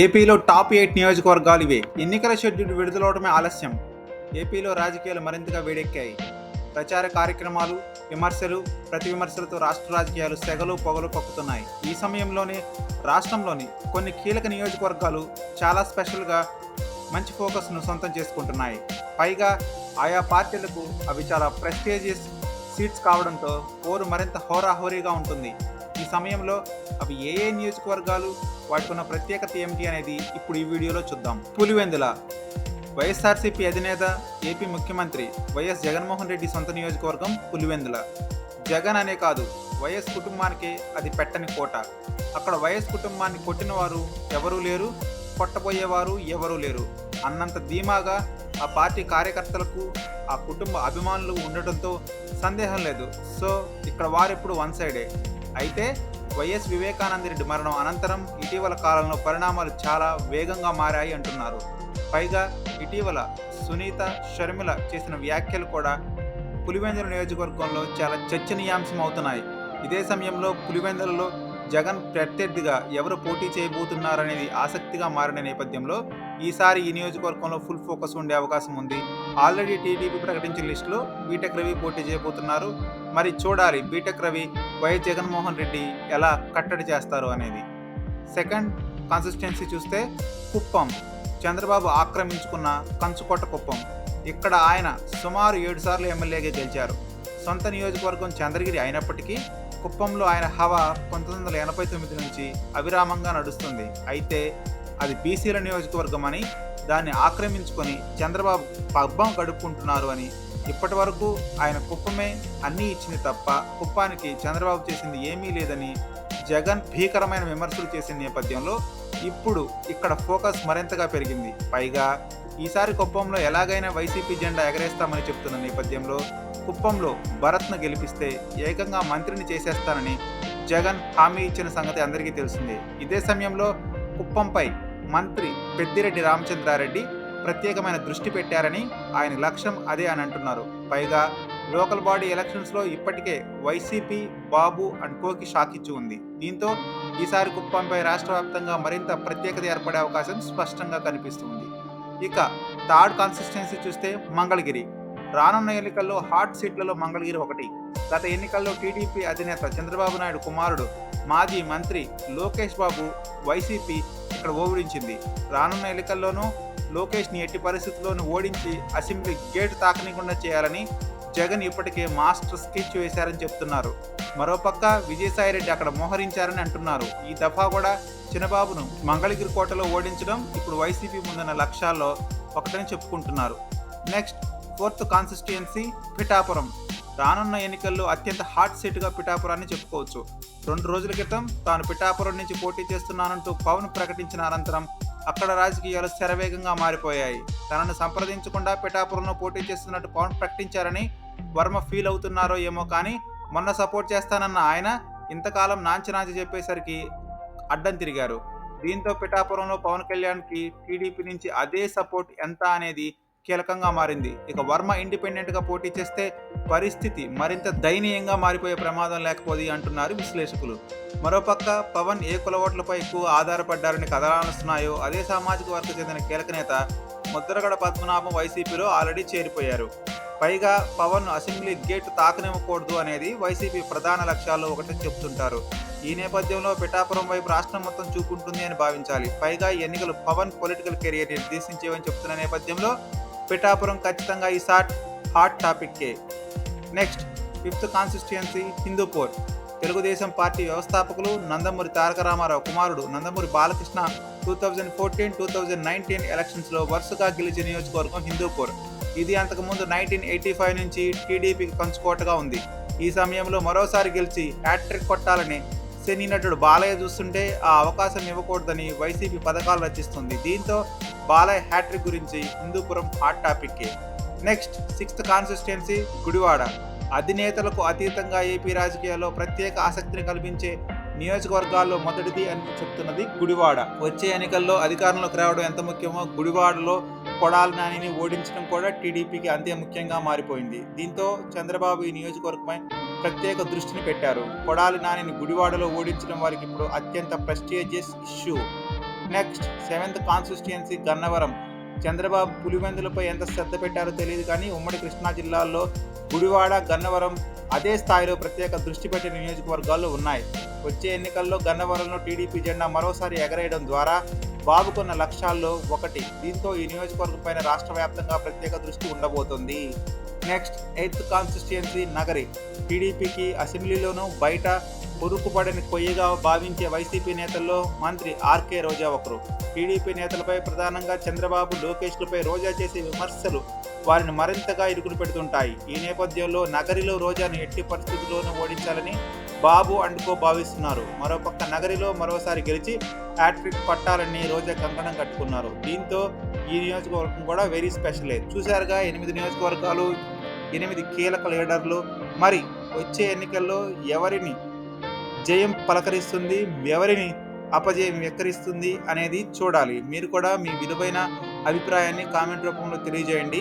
ఏపీలో top eight నియోజకవర్గాలు ఇవే. ఎన్నికల షెడ్యూల్ విడుదలవడమే ఆలస్యం. ఏపీలో రాజకీయాలు మరింతగా వేడెక్కాయి. ప్రచార కార్యక్రమాలు విమర్శలు ప్రతి విమర్శలతో రాష్ట్ర రాజకీయాలు సెగలు పొగలు కక్కుతున్నాయి ఈ సమయంలోనే రాష్ట్రంలోని కొన్ని కీలక నియోజకవర్గాలు చాలా స్పెషల్గా మంచి ఫోకస్ను సొంతం చేసుకుంటున్నాయి. పైగా ఆయా పార్టీలకు అవి చాలా ప్రెస్టేజియస్ సీట్స్ కావడంతో పోరు మరింత హోరాహోరీగా ఉంటుంది. ఈ సమయంలో అవి ఏ ఏ నియోజకవర్గాలు వాటికి ఉన్న ప్రత్యేకత ఏమిటి అనేది ఇప్పుడు ఈ వీడియోలో చూద్దాం. పులివెందుల వైఎస్ఆర్సీపీ అధినేత ఏపీ ముఖ్యమంత్రి వైఎస్ జగన్మోహన్ రెడ్డి సొంత నియోజకవర్గం పులివెందుల. జగన్ అనే కాదు వైఎస్ కుటుంబానికి అది పెట్టని కోట. అక్కడ వైఎస్ కుటుంబాన్ని కొట్టిన వారు ఎవరూ లేరు కొట్టబోయేవారు ఎవరూ లేరు. అన్నంత ధీమాగా ఆ పార్టీ కార్యకర్తలకు ఆ కుటుంబ అభిమానులు ఉండటంతో సందేహం లేదు. సో ఇక్కడ వారెప్పుడు వన్ సైడే. అయితే వైఎస్ వివేకానంద రెడ్డి మరణం అనంతరం ఇటీవల కాలంలో పరిణామాలు చాలా వేగంగా మారాయి అంటున్నారు. పైగా ఇటీవల సునీత షర్మిల చేసిన వ్యాఖ్యలు కూడా పులివెందుల నియోజకవర్గంలో చాలా చర్చనీయాంశం అవుతున్నాయి. ఇదే సమయంలో పులివెందులలో జగన్ ప్రత్యర్థిగా ఎవరు పోటీ చేయబోతున్నారనేది ఆసక్తిగా మారిన నేపథ్యంలో ఈసారి ఈ నియోజకవర్గంలో ఫుల్ ఫోకస్ ఉండే అవకాశం ఉంది. ఆల్రెడీ టీడీపీ ప్రకటించిన లిస్టులో బీటెక్ రవి పోటీ చేయబోతున్నారు. మరి చూడాలి. B Tech Ravi Y S Jaganmohan Reddy ఎలా కట్టడి చేస్తారు అనేది. సెకండ్ కన్సిస్టెన్సీ చూస్తే కుప్పం. చంద్రబాబు ఆక్రమించుకున్న కంచుకోట కుప్పం. ఇక్కడ ఆయన సుమారు ఏడు సార్లు ఎమ్మెల్యేగా గెలిచారు. సొంత నియోజకవర్గం చంద్రగిరి అయినప్పటికీ కుప్పంలో ఆయన హవా పంతొమ్మిది వందల ఎనభై తొమ్మిది నుంచి అవిరామంగా నడుస్తుంది. అయితే అది బీసీల నియోజకవర్గం అని దాన్ని ఆక్రమించుకొని చంద్రబాబు పబ్బం గడుపుకుంటున్నారు అని ఇప్పటి వరకు ఆయన కుప్పమే అన్నీ ఇచ్చింది తప్ప కుప్పానికి చంద్రబాబు చేసింది ఏమీ లేదని జగన్ భీకరమైన విమర్శలు చేసిన నేపథ్యంలో ఇప్పుడు ఇక్కడ ఫోకస్ మరింతగా పెరిగింది. పైగా ఈసారి కుప్పంలో ఎలాగైనా వైసీపీ జెండా ఎగరేస్తామని చెప్తున్న నేపథ్యంలో కుప్పంలో భరత్ను గెలిపిస్తే ఏకంగా మంత్రిని చేసేస్తానని జగన్ హామీ ఇచ్చిన సంగతి అందరికీ తెలిసిందే. ఇదే సమయంలో కుప్పంపై మంత్రి పెద్దిరెడ్డి రామచంద్రారెడ్డి ప్రత్యేకమైన దృష్టి పెట్టారని ఆయన లక్ష్యం అదే అని అంటున్నారు. పైగా లోకల్ బాడీ ఎలక్షన్స్లో ఇప్పటికే Y C P Babu and కోకి shock ఇచ్చి ఉంది. దీంతో ఈసారి కుప్పంపై రాష్ట్ర వ్యాప్తంగా మరింత ప్రత్యేకత ఏర్పడే అవకాశం స్పష్టంగా కనిపిస్తుంది. ఇక థర్డ్ కన్సిస్టెన్సీ చూస్తే మంగళగిరి. రానున్న ఎన్నికల్లో హాట్ సీట్లలో మంగళగిరి ఒకటి. గత ఎన్నికల్లో టీడీపీ అధినేత చంద్రబాబు నాయుడు కుమారుడు మాజీ మంత్రి లోకేష్ బాబు వైసీపీ ఇక్కడ ఓవరించింది. రానున్న ఎన్నికల్లోనూ లోకేష్ని ఎట్టి పరిస్థితుల్లోనూ ఓడించి అసెంబ్లీ గేట్ తాకనీయకుండా చేయాలని జగన్ ఇప్పటికే మాస్టర్ స్కెచ్ వేశారని చెప్తున్నారు. మరోపక్క విజయసాయిరెడ్డి అక్కడ మోహరించారని అంటున్నారు. ఈ దఫా కూడా చిన్నబాబును మంగళగిరి కోటలో ఓడించడం ఇప్పుడు వైసీపీ ముందున్న లక్ష్యాల్లో ఒకటని చెప్పుకుంటున్నారు. Next fourth constituency Pithapuram. రానున్న ఎన్నికల్లో అత్యంత హాట్ సీటుగా పిఠాపురాన్ని చెప్పుకోవచ్చు. రెండు రోజుల క్రితం తాను పిఠాపురం నుంచి పోటీ చేస్తున్నానంటూ పవన్ ప్రకటించిన అనంతరం అక్కడ రాజకీయాలు శరవేగంగా మారిపోయాయి. తనను సంప్రదించకుండా పిఠాపురంలో పోటీ చేస్తున్నట్టు పవన్ ప్రకటించారని వర్మ ఫీల్ అవుతున్నారో ఏమో కానీ మొన్న సపోర్ట్ చేస్తానన్న ఆయన ఇంతకాలం నాంచినాంచి చెప్పేసరికి అడ్డం తిరిగారు. దీంతో పిఠాపురంలో పవన్ కళ్యాణ్కి టీడీపీ నుంచి అదే సపోర్ట్ ఎంత అనేది కీలకంగా మారింది. ఇక వర్మ ఇండిపెండెంట్గా పోటీ చేస్తే పరిస్థితి మరింత దయనీయంగా మారిపోయే ప్రమాదం లేకపోది అంటున్నారు విశ్లేషకులు. మరోపక్క పవన్ ఏ కుల ఓట్లపై ఎక్కువ ఆధారపడ్డారని కథనాలుస్తున్నాయో అదే సామాజిక వర్గ చెందిన కీలక నేత ముద్రగడ పద్మనాభం వైసీపీలో ఆల్రెడీ చేరిపోయారు. పైగా పవన్ అసెంబ్లీ గేట్ తాకనివ్వకూడదు అనేది వైసీపీ ప్రధాన లక్ష్యాల్లో ఒకటి చెప్తుంటారు ఈ నేపథ్యంలో పిఠాపురం వైపు రాష్ట్రం మొత్తం చూపుంటుంది అని భావించాలి. పైగా ఎన్నికలు పవన్ పొలిటికల్ కెరియర్ నిర్దేశించేవని చెప్తున్న నేపథ్యంలో పిఠాపురం ఖచ్చితంగా ఈ సాట్ hot టాపిక్కే. Next fifth constituency Hindupur. Telugu Desam party వ్యవస్థాపకులు నందమూరి తారక రామారావు కుమారుడు Nandamuri Balakrishna two thousand fourteen two thousand nineteen ఎలక్షన్స్లో వరుసగా గెలిచిన నియోజకవర్గం హిందూపూర్. ఇది అంతకుముందు నైన్టీన్ ఎయిటీ ఫైవ్ నుంచి టీడీపీకి కంచుకోటగా ఉంది. ఈ సమయంలో మరోసారి గెలిచి హ్యాట్రిక్ కొట్టాలని సినీ నటుడు బాలయ్య చూస్తుంటే ఆ అవకాశం ఇవ్వకూడదని వైసీపీ పథకాలు రచిస్తుంది. దీంతో బాలయ్య హ్యాట్రిక్ గురించి Hindupuram hot టాపిక్కే. Next sixth consistency Gudivada. అధినేతలకు అతీతంగా ఏపీ రాజకీయాల్లో ప్రత్యేక ఆసక్తిని కల్పించే నియోజకవర్గాల్లో మొదటిది అని చెప్తున్నది గుడివాడ. వచ్చే ఎన్నికల్లో అధికారంలోకి రావడం ఎంత ముఖ్యమో గుడివాడలో కొడాల నానిని ఓడించడం కూడా టీడీపీకి అంతే ముఖ్యంగా మారిపోయింది. దీంతో చంద్రబాబు ఈ నియోజకవర్గంపై ప్రత్యేక దృష్టిని పెట్టారు. కొడాలి నానిని గుడివాడలో ఓడించడం వారికి ఇప్పుడు అత్యంత prestigious issue next seventh constituency Gannavaram. Chandrababu పులివెందులపై ఎంత శ్రద్ధ పెట్టారో తెలియదు కానీ ఉమ్మడి కృష్ణా జిల్లాలో గుడివాడ గన్నవరం అదే స్థాయిలో ప్రత్యేక దృష్టి పెట్టిన నియోజకవర్గాలు ఉన్నాయి. వచ్చే ఎన్నికల్లో గన్నవరంలో టీడీపీ జెండా మరోసారి ఎగరేయడం ద్వారా బాబుకున్న లక్ష్యాల్లో ఒకటి. దీంతో ఈ నియోజకవర్గం పైన రాష్ట్ర వ్యాప్తంగా ప్రత్యేక దృష్టి ఉండబోతోంది. నెక్స్ట్ ఎయిత్ కాన్స్టిట్యుయెన్సీ నగరి టీడీపీకి అసెంబ్లీలోనూ బయట కొరుకుపడని కొయ్యగా భావించే వైసీపీ నేతల్లో మంత్రి ఆర్కే రోజా ఒకరు. టీడీపీ నేతలపై ప్రధానంగా చంద్రబాబు లోకేష్లపై రోజా చేసే విమర్శలు వారిని మరింతగా ఇరుకులు పెడుతుంటాయి. ఈ నేపథ్యంలో నగరిలో రోజాను ఎట్టి పరిస్థితుల్లోనూ ఓడించాలని బాబు అండుకో భావిస్తున్నారు. మరోపక్క నగరిలో మరోసారి గెలిచి హ్యాట్రిక్ పట్టాలని రోజా కంకణం కట్టుకున్నారు. దీంతో ఈ నియోజకవర్గం కూడా వెరీ స్పెషలే చూశారుగా ఎనిమిది నియోజకవర్గాలు ఎనిమిది కీలక లీడర్లు. మరి వచ్చే ఎన్నికల్లో ఎవరిని జయం పలకరిస్తుంది ఎవరిని అపజయం వెక్కరిస్తుంది అనేది చూడాలి. మీరు కూడా మీ విలువైన అభిప్రాయాన్ని కామెంట్ రూపంలో తెలియజేయండి.